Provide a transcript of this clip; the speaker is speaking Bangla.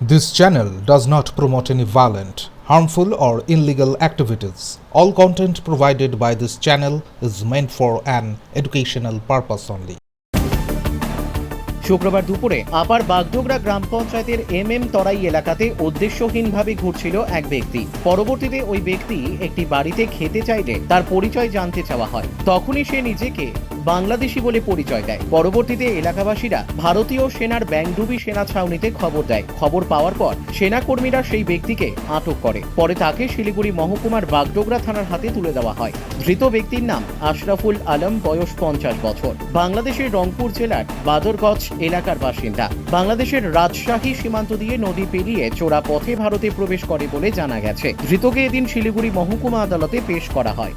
This channel does not promote any violent, harmful, or illegal activities. All content provided by this channel is meant for an educational purpose only. শুক্রবার দুপুরে আপার বাগডোগরা গ্রাম পঞ্চায়েতের এম এম তরাই এলাকাতে উদ্দেশ্যহীনভাবে ঘুরছিল এক ব্যক্তি পরবর্তীতে ওই ব্যক্তি একটি বাড়িতে খেতে চাইলে তার পরিচয় জানতে চাওয়া হয় তখনই সে নিজেকে বাংলাদেশি বলে পরিচয় দেয়। পরবর্তীতে এলাকাবাসীরা ভারতীয় সেনার ব্যাংডুবি সেনা ছাউনিতে খবর দেয়। খবর পাওয়ার পর সেনাকর্মীরা সেই ব্যক্তিকে আটক করে। পরে তাকে শিলিগুড়ি মহকুমার বাগডোগরা থানার হাতে তুলে দেওয়া হয়। ধৃত ব্যক্তির নাম আশরাফুল আলম, বয়স পঞ্চাশ বছর। বাংলাদেশের রংপুর জেলার বাদরগঞ্জ এলাকার বাসিন্দা। বাংলাদেশের রাজশাহী সীমান্ত দিয়ে নদী পেরিয়ে চোরা পথে ভারতে প্রবেশ করে বলে জানা গেছে। ধৃতকে এদিন শিলিগুড়ি মহকুমা আদালতে পেশ করা হয়।